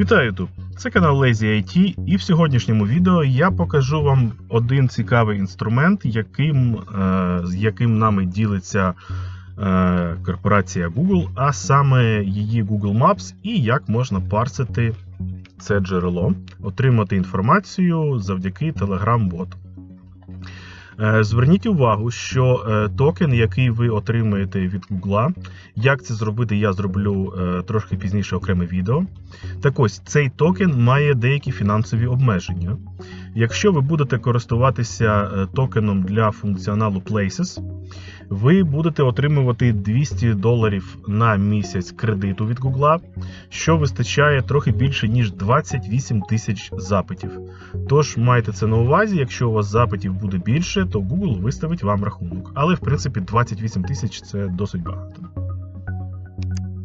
Вітаю YouTube! Це канал Lazy IT, і в сьогоднішньому відео я покажу вам один цікавий інструмент, яким, е, з яким нами ділиться е, корпорація Google, а саме її Google Maps, і як можна парсити це джерело, отримати інформацію завдяки Telegram-боту. Е, Зверніть увагу, що е, токен, який ви отримаєте від Google, як це зробити, я зроблю е, трошки пізніше окреме відео. Так ось цей токен має деякі фінансові обмеження. Якщо ви будете користуватися е, токеном для функціоналу Places, ви будете отримувати 200 доларів на місяць кредиту від Google, що вистачає трохи більше ніж 28 тисяч запитів. Тож майте це на увазі, якщо у вас запитів буде більше, то Google виставить вам рахунок. Але в принципі 28 тисяч це досить багато.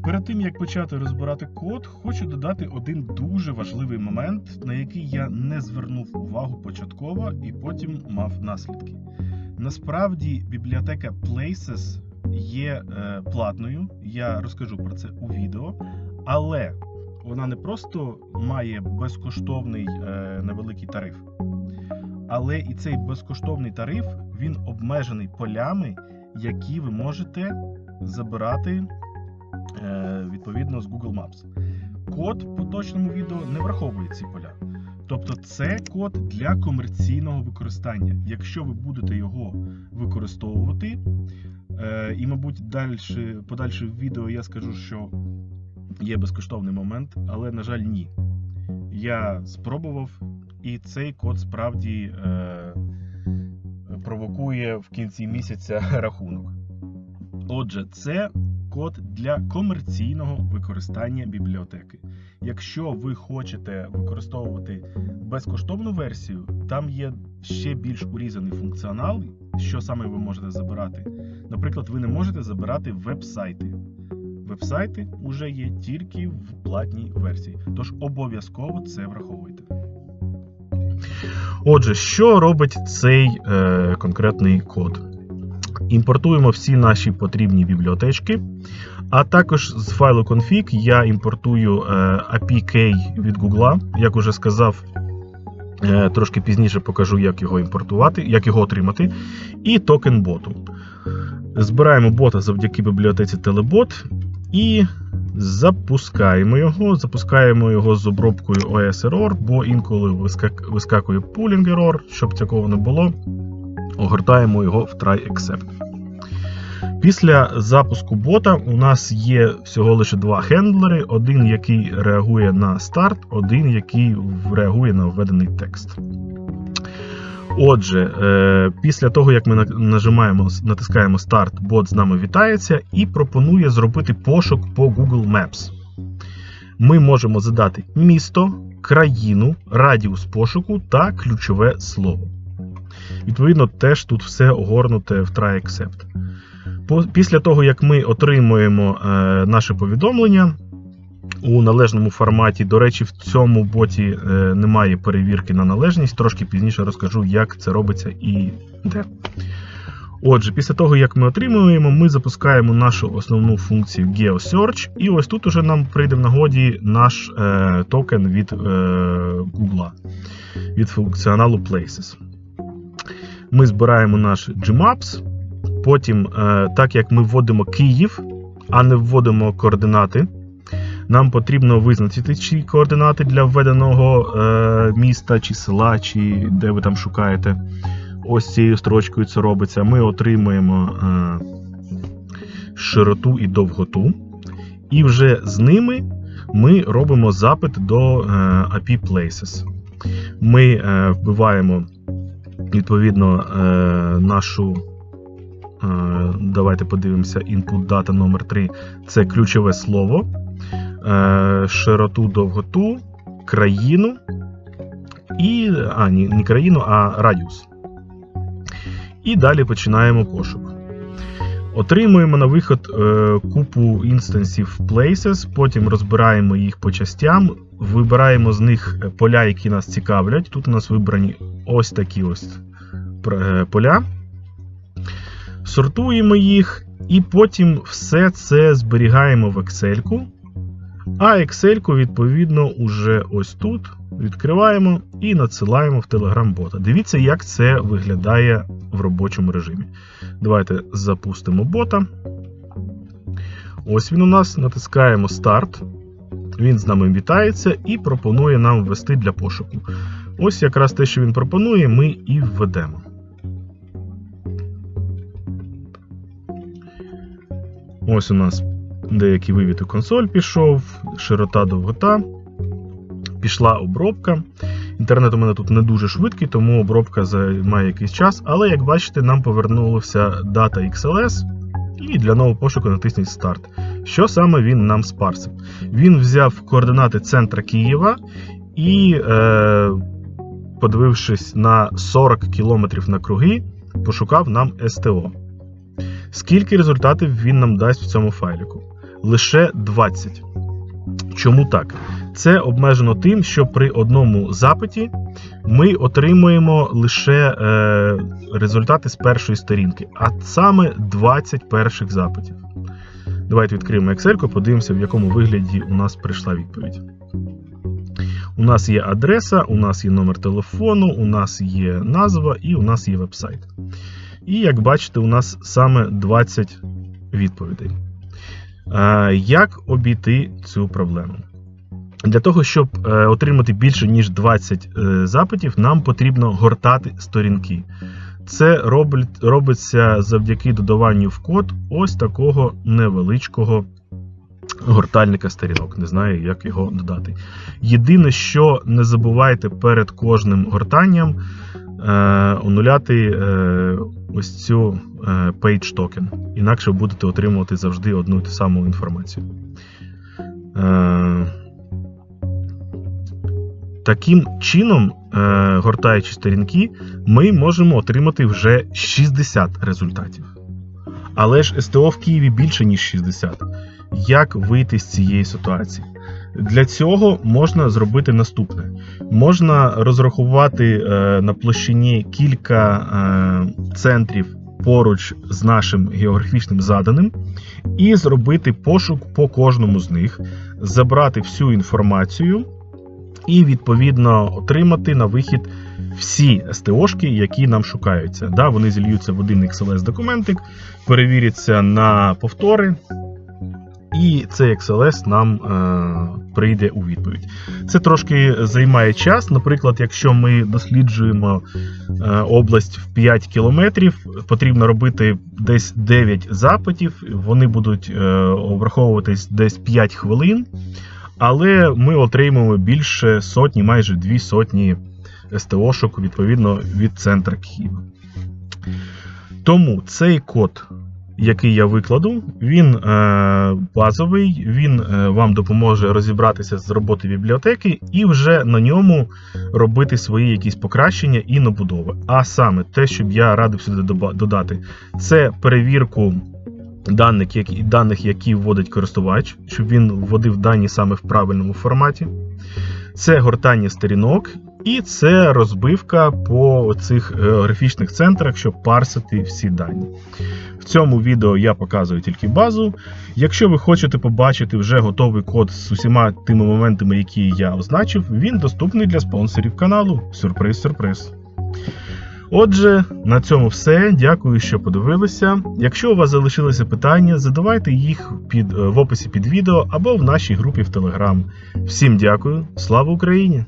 Перед тим як почати розбирати код, хочу додати один дуже важливий момент, на який я не звернув увагу початково і потім мав наслідки. Насправді бібліотека Places є е, платною, я розкажу про це у відео, але вона не просто має безкоштовний е, невеликий тариф, але і цей безкоштовний тариф він обмежений полями, які ви можете забирати відповідно з Google Maps. Код в поточному відео не враховує ці поля. Тобто це код для комерційного використання. Якщо ви будете його використовувати, е, і, мабуть, дальше, подальше в відео я скажу, що є безкоштовний момент, але, на жаль, ні. Я спробував, і цей код справді е, провокує в кінці місяця рахунок. Отже, це код для комерційного використання бібліотеки. Якщо ви хочете використовувати безкоштовну версію, там є ще більш урізаний функціонал, що саме ви можете забирати. Наприклад, ви не можете забирати веб-сайти. Веб-сайти вже є тільки в платній версії, тож обов'язково це враховуйте. Отже, що робить цей е, конкретний код? Імпортуємо всі наші потрібні бібліотечки. А також з файлу config я імпортую е, APK від Google. Як уже сказав, е, трошки пізніше покажу, як його імпортувати, як його отримати. І токен боту. Збираємо бота завдяки бібліотеці Telebot і запускаємо його. Запускаємо його з обробкою OS Error, бо інколи вискакує pooling error, щоб такого не було. Огортаємо його в try except. Після запуску бота у нас є всього лише два хендлери: один, який реагує на старт, один, який реагує на введений текст. Отже, е, після того, як ми на- нажимаємо, натискаємо старт, бот з нами вітається і пропонує зробити пошук по Google Maps. Ми можемо задати місто, країну, радіус пошуку та ключове слово. Відповідно, теж тут все огорнуте в try except. Після того, як ми отримуємо е, наше повідомлення у належному форматі, до речі, в цьому боті е, немає перевірки на належність. Трошки пізніше розкажу, як це робиться і де. Отже, після того, як ми отримуємо, ми запускаємо нашу основну функцію GeoSearch, і ось тут уже нам прийде в нагоді наш е, токен від е, Google, від функціоналу Places. Ми збираємо наш Gmaps. Потім, е, так як ми вводимо Київ, а не вводимо координати, нам потрібно визначити чи координати для введеного е, міста чи села, чи де ви там шукаєте. Ось цією строчкою це робиться. Ми отримуємо е, широту і довготу. І вже з ними ми робимо запит до API Places. Ми вбиваємо відповідно е, нашу. Е, Давайте подивимося. Input data номер 3 це ключове слово, е, широту, довготу, країну і. А, ні, не країну, а радіус. І далі починаємо пошук. Отримуємо на виход купу інстансів Places, потім розбираємо їх по частям, вибираємо з них поля, які нас цікавлять. Тут у нас вибрані ось такі ось е, поля. Сортуємо їх і потім все це зберігаємо в Excel. А Excel, відповідно, уже ось тут відкриваємо і надсилаємо в Telegram бота. Дивіться, як це виглядає в робочому режимі. Давайте запустимо бота. Ось він у нас. Натискаємо старт. Він з нами вітається і пропонує нам ввести для пошуку. Ось якраз те, що він пропонує, ми і введемо. Ось у нас деякий вивід у консоль пішов, широта довгота. Пішла обробка. Інтернет у мене тут не дуже швидкий, тому обробка займає якийсь час. Але, як бачите, нам повернулася дата XLS. І для нового пошуку натисніть старт. Що саме він нам спарсив? Він взяв координати центра Києва і, е, подивившись на 40 км на круги, пошукав нам СТО. Скільки результатів він нам дасть в цьому файліку? Лише 20. Чому так? Це обмежено тим, що при одному запиті ми отримуємо лише е, результати з першої сторінки, а саме 20 перших запитів. Давайте відкриємо Excel, подивимося, в якому вигляді у нас прийшла відповідь. У нас є адреса, у нас є номер телефону, у нас є назва і у нас є веб-сайт. І як бачите, у нас саме 20 відповідей. Е, Як обійти цю проблему? Для того, щоб е, отримати більше, ніж 20 е, запитів, нам потрібно гортати сторінки. Це робить, робиться завдяки додаванню в код ось такого невеличкого гортальника сторінок. Не знаю, як його додати. Єдине, що не забувайте перед кожним гортанням е, онуляти е, ось цю е, page token. Інакше будете отримувати завжди одну і ту саму інформацію. Е, Таким чином, гортаючи сторінки, ми можемо отримати вже 60 результатів. Але ж СТО в Києві більше, ніж 60. Як вийти з цієї ситуації? Для цього можна зробити наступне: можна розрахувати е, на площині кілька е, центрів поруч з нашим географічним заданим, і зробити пошук по кожному з них, забрати всю інформацію і відповідно отримати на вихід всі СТОшки, які нам шукаються. Да, Вони зільються в один XLS документик, перевіряться на повтори. І цей XLS нам е, прийде у відповідь. Це трошки займає час. Наприклад, якщо ми досліджуємо е, область в 5 кілометрів, потрібно робити десь 9 запитів, вони будуть е, обраховуватись десь 5 хвилин, але ми отримуємо більше сотні, майже дві сотні СТОшок відповідно від центра Києва. Тому цей код який я викладу, він е, базовий, він е, вам допоможе розібратися з роботи бібліотеки і вже на ньому робити свої якісь покращення і набудови. А саме те, щоб я радив сюди додати, це перевірку даних, які, даних, які вводить користувач, щоб він вводив дані саме в правильному форматі. Це гортання сторінок. І це розбивка по цих географічних центрах, щоб парсити всі дані. В цьому відео я показую тільки базу. Якщо ви хочете побачити вже готовий код з усіма тими моментами, які я означив, він доступний для спонсорів каналу. Сюрприз-сюрприз. Отже, на цьому все. Дякую, що подивилися. Якщо у вас залишилися питання, задавайте їх під, в описі під відео або в нашій групі в Телеграм. Всім дякую, слава Україні!